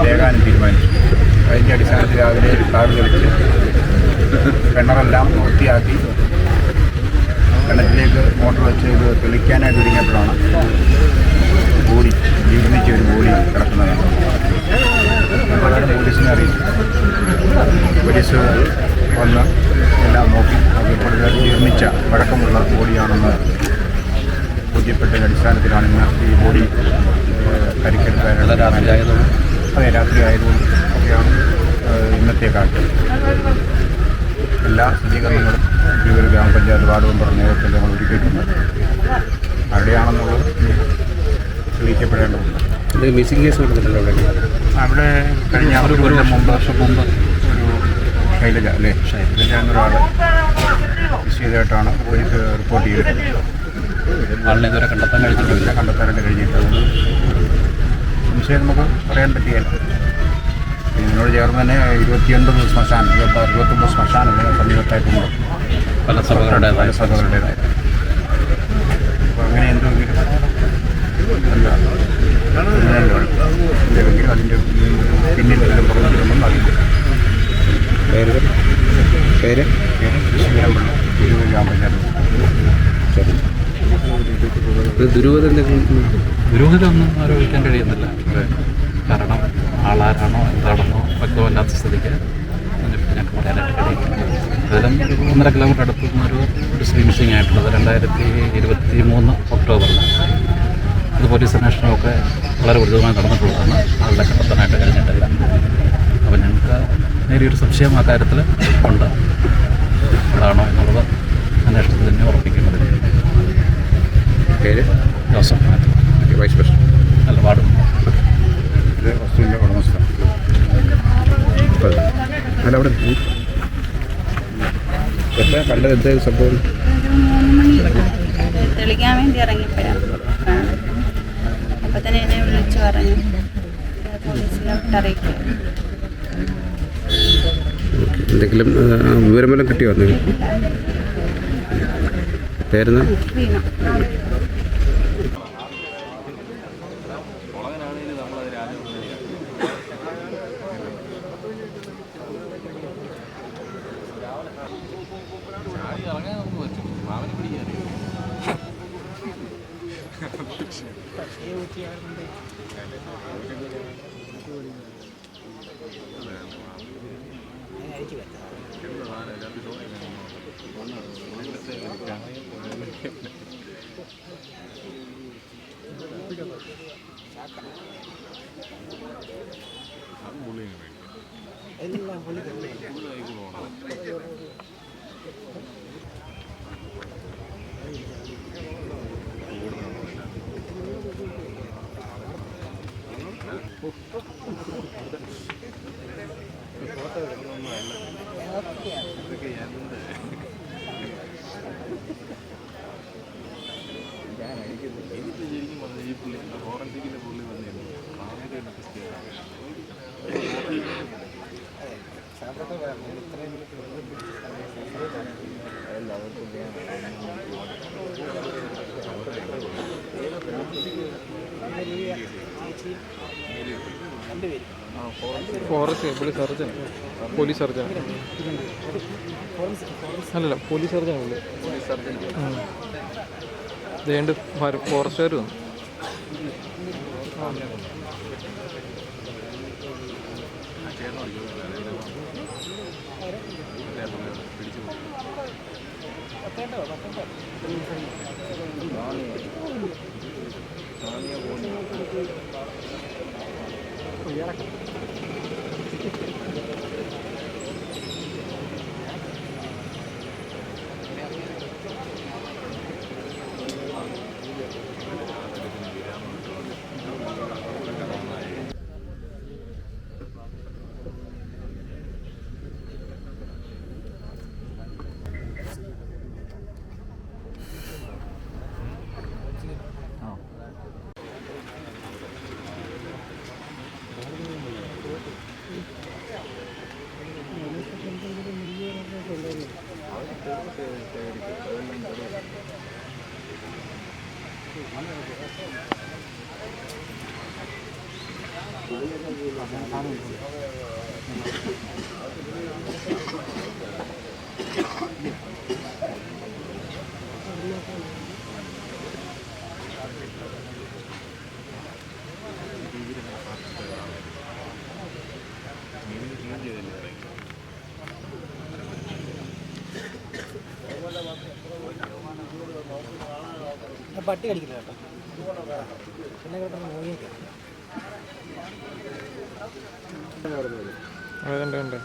രേഖാനും തീരുമാനിച്ചു. അതിന്റെ അടിസ്ഥാനത്തിൽ രാവിലെ കാട് കളിച്ച് കിണറെല്ലാം വൃത്തിയാക്കി കിണറ്റിലേക്ക് മോട്ടർ വെച്ച് ഇത് തെളിക്കാനായിട്ട് ഒരുങ്ങിയപ്പോഴാണ് ബോഡി ജീർണിച്ച ഒരു ബോഡി കിടക്കുന്നതാണ് അപ്പോൾ അതാണ് പോലീസിനെ അറിയിച്ചു പോലീസ് വന്ന് എല്ലാം നോക്കി നോക്കിയപ്പോൾ ഇത് ജീർണിച്ച പഴക്കമുള്ള ബോഡിയാണെന്ന് ബോധ്യപ്പെട്ടതിന്റെ അടിസ്ഥാനത്തിലാണ് ഇന്ന് ഈ ബോഡി കരിക്കെടുക്കാനുള്ള രാത്രി ആയതുകൊണ്ട് അതെ രാത്രി ആയതുകൊണ്ട് ഒക്കെയാണ് ഇന്നത്തെ കാറ്റ് എല്ലാ സജ്ജീകരണങ്ങളും തിരുവൂർ ഗ്രാമപഞ്ചായത്ത് വാർഡ് മെമ്പർ നേതൃത്വത്തിൽ ഞങ്ങൾ ഒരുക്കിയിട്ടുണ്ട്. അവിടെയാണെന്നുള്ളത് തെളിയിക്കപ്പെടേണ്ടതുണ്ട്. ഇത് മിസ്സിംഗ് കേസ് അവിടെ? അവിടെ കഴിഞ്ഞ ഒരു കൊല്ലം മുമ്പ് വർഷം മുമ്പ്. ഒരു ശൈലജ അല്ലേ? ശൈലജ എന്നൊരാൾ മിസ് ചെയ്തതായിട്ടാണ് പോലീസ് റിപ്പോർട്ട് ചെയ്തിട്ടുള്ളത്. ആളിനെ ഇതുവരെ കണ്ടെത്താൻ കഴിഞ്ഞിട്ടില്ല. കണ്ടെത്താനായിട്ട് കഴിഞ്ഞിട്ടുണ്ട് സംശയം നമുക്ക് പറയാൻ പറ്റിയല്ല ഇതിനോട് ചേർന്ന് തന്നെ ഇരുപത്തിയൊൻപത് ശ്മശാനം ഇരുപത്തൊമ്പത് ശ്മശാനം ഇതിന് സമീപത്തായിട്ടുണ്ട്. പല സഭകളുടെ പല സഭകളുടേതായി. അപ്പോൾ അങ്ങനെ എന്തോ. എന്തെങ്കിലും അതിന്റെ പിന്നിൽ എന്തെങ്കിലും പ്രവർത്തിക്കുമെന്ന് അറിയില്ല. പേര് പേര്? ഗ്രാമപഞ്ചായത്ത് ദുരൂഹത എന്തെങ്കിലും പുരോഹിതമൊന്നും ആരോപിക്കാൻ കഴിയുന്നില്ല. ആളാരാണോ എന്താണെന്നോ വ്യക്തമല്ലാത്ത സ്ഥിതിക്ക് ഞങ്ങൾക്ക് പറയാനായിട്ട് കഴിയും അതിലും ഒന്നര കിലോമീറ്റർ അടുത്ത് നിന്നൊരു ഒരു സ്ത്രീ മിസ്സിംഗ് ആയിട്ടുള്ളത് രണ്ടായിരത്തി ഇരുപത്തി മൂന്ന് ഒക്ടോബറിൽ അത് പോലീസ് അന്വേഷണമൊക്കെ വളരെ ഉചിതമായി നടന്നിട്ടുള്ളതാണ്. ആളുടെ കണ്ടെത്താനായിട്ട് കഴിഞ്ഞിട്ടില്ല. അപ്പോൾ ഞങ്ങൾക്ക് നേരിയൊരു സംശയം ആ കാര്യത്തിൽ ഉണ്ട്. അതാണോ എന്നുള്ളത് അന്വേഷണത്തിൽ തന്നെ ഉറപ്പിക്കേണ്ടത് പേര്? ജോസഫ് മാത്യു. വൈസ് പ്രസിഡന്റ് അല്ല വാർഡ് ഇത് വസ്തുവിന്റെ ഉടമസ്ഥ അല്ല അവിടെ എത്ര കണ്ടത്? എന്തേ സംഭവം? തെളിക്കാൻ വേണ്ടി ഇറങ്ങിയപ്പോഴാണ് അപ്പോൾ തന്നെ എന്നെ വിളിച്ചു പറഞ്ഞു. പോലീസിലോട്ട് എന്തെങ്കിലും വിവരമെല്ലാം കിട്ടിയോ വല്ലതും കിട്ടിയോ അന്ന് പേരുന്ന വീണു ഫോറസ്റ്റ് പുള്ളി സർജൻ പോലീസ് സർജൻ അല്ലല്ല പോലീസ് സർജൻ പുള്ളി ഇതേണ്ട് ഫോറസ്റ്റുകാർ വന്നു. ചേർന്ന് ഉയരക്കം Thank you. പട്ടി കടിക്കില്ല കേട്ടോ. പിന്നെ കിടന്ന് നോക്കിയേക്കാം അതുണ്ട് ഉണ്ട്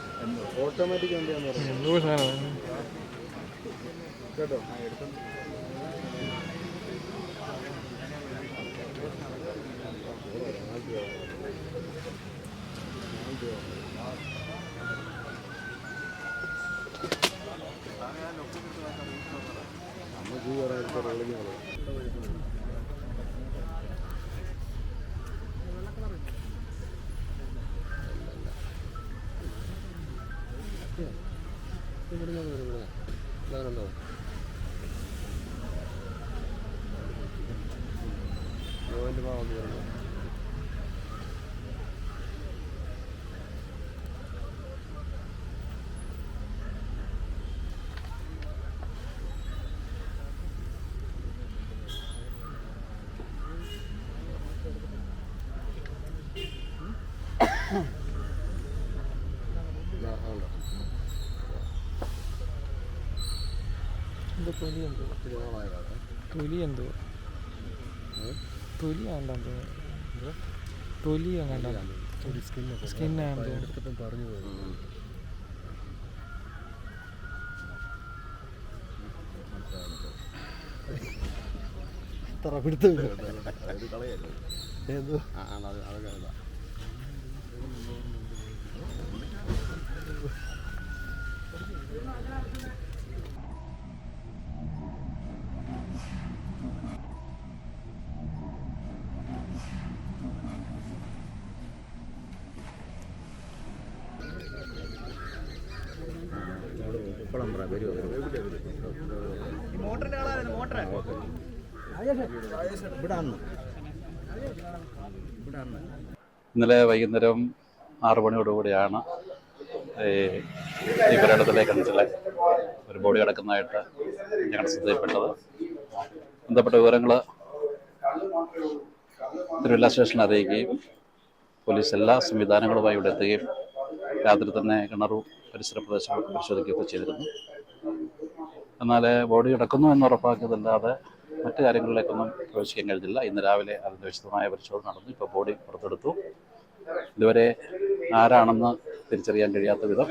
വണ്ടിയാന്ന് പറഞ്ഞു എന്തോ സാധനം കേട്ടോ എന്തോ തൊലി എന്തോ തൊലി എന്തോ തൊലി ആണ്ടെന്തോ തൊലി അങ്ങനെ സ്കിന്നാണ്ടോ പറഞ്ഞു ഇത്ര പിടുത്തം ഇന്നലെ വൈകുന്നേരം ആറു മണിയോടുകൂടിയാണ് ഈ പുരാടത്തിലെ കിണറ്റിലെ ഒരു ബോഡി കിടക്കുന്നതായിട്ട് ഞങ്ങളുടെ ശ്രദ്ധയിൽപ്പെട്ടത്. ബന്ധപ്പെട്ട വിവരങ്ങൾ തിരുവല്ല സ്റ്റേഷനിൽ അറിയിക്കുകയും പോലീസ് എല്ലാ സംവിധാനങ്ങളുമായി ഇവിടെ എത്തുകയും രാത്രി തന്നെ കിണറും പരിസര പ്രദേശങ്ങളൊക്കെ പരിശോധിക്കുകയൊക്കെ ചെയ്തിരുന്നു. എന്നാൽ ബോഡി കിടക്കുന്നു എന്ന് ഉറപ്പാക്കിയതല്ലാതെ മറ്റു കാര്യങ്ങളിലേക്കൊന്നും പ്രവേശിക്കാൻ കഴിഞ്ഞില്ല. ഇന്ന് രാവിലെ അതിന്റെ വിശദമായ പരിശോധന നടന്നു. ഇപ്പോൾ ബോഡി പുറത്തെടുത്തു. ഇതുവരെ ആരാണെന്ന് തിരിച്ചറിയാൻ കഴിയാത്ത വിധം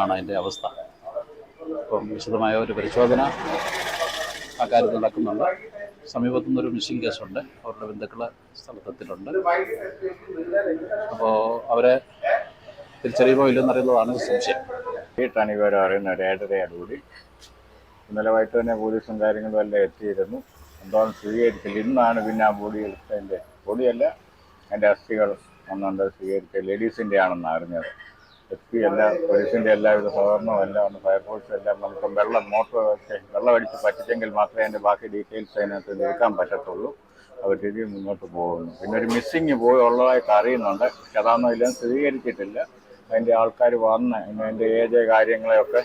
ആണ് അതിന്റെ അവസ്ഥ. ഇപ്പം വിശദമായ ഒരു പരിശോധന ആ കാര്യത്തിൽ നടക്കുന്നുണ്ട്. സമീപത്തുനിന്നൊരു മിസ്സിംഗ് കേസുണ്ട്. അവരുടെ ബന്ധുക്കൾ സ്ഥലത്തെത്തിയിട്ടുണ്ട്. അപ്പോൾ അവരെ തിരിച്ചറിയുമോ ഇല്ലെന്നറിയുന്നതാണ് സംശയം. വീട്ടാണ് വിവരം അറിയുന്നത് ഒരു ഏഴരയോടുകൂടി ഇന്നലെ വൈകിട്ട് തന്നെ പോലീസും കാര്യങ്ങളും എല്ലാം എത്തിയിരുന്നു. എന്താണെന്ന് സ്വീകരിച്ചില്ല. ഇന്നാണ് പിന്നെ ആ ബോഡി എടുത്തതിന്റെ ബോഡിയല്ല അതിന്റെ അസ്ഥികൾ ഒന്നുണ്ട് സ്വീകരിച്ച ലേഡീസിന്റെ ആണെന്ന് അറിഞ്ഞത്. എസ് പി എല്ലാ പോലീസിന്റെ എല്ലാവിധ സഹകരണവും എല്ലാം ഉണ്ട് ഫയർഫോഴ്സ് എല്ലാം നമുക്ക് വെള്ളം മോട്ടോർ വെള്ളം അടിച്ച് പറ്റിച്ചെങ്കിൽ മാത്രമേ അതിന്റെ ബാക്കി ഡീറ്റെയിൽസ് അതിനകത്ത് എടുക്കാൻ പറ്റത്തുള്ളൂ. അവർ രീതിയിൽ മുന്നോട്ട് പോകുന്നു. പിന്നെ ഒരു മിസ്സിങ് പോയി ഉള്ളതായിട്ട് അറിയുന്നുണ്ട്. പക്ഷെ അതാണോ ഇല്ലെന്ന് സ്ഥിരീകരിച്ചിട്ടില്ല അതിന്റെ ആൾക്കാർ വന്ന് അതിന്റെ ഏജ് കാര്യങ്ങളെയൊക്കെ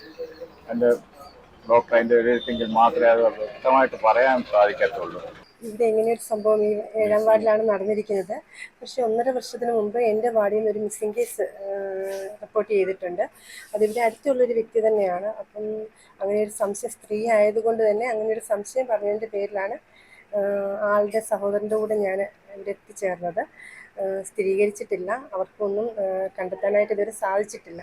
അതിന്റെ ഡോക്ടർ അതിന്റെ വിലയിരുത്തിയെങ്കിൽ മാത്രമേ അത് വ്യക്തമായിട്ട് പറയാൻ സാധിക്കത്തുള്ളൂ. ഇവിടെ എങ്ങനെയൊരു സംഭവം ഈ ഏഴാം വാർഡിലാണ് നടന്നിരിക്കുന്നത്. പക്ഷേ ഒന്നര വർഷത്തിന് മുമ്പ് എന്റെ വാർഡിൽ നിന്ന് ഒരു മിസ്സിംഗ് കേസ് റിപ്പോർട്ട് ചെയ്തിട്ടുണ്ട്. അതിവിടെ അടുത്തുള്ളൊരു വ്യക്തി തന്നെയാണ്. അപ്പം അങ്ങനെ ഒരു സംശയം സ്ത്രീ ആയതുകൊണ്ട് തന്നെ അങ്ങനെ ഒരു സംശയം പറഞ്ഞതിന്റെ പേരിലാണ് ആളുടെ സഹോദരന്റെ കൂടെ ഞാൻ ഇവിടെ എത്തിച്ചേർന്നത്. സ്ഥിരീകരിച്ചിട്ടില്ല. അവർക്കൊന്നും കണ്ടെത്താനായിട്ട് ഇതുവരെ സാധിച്ചിട്ടില്ല.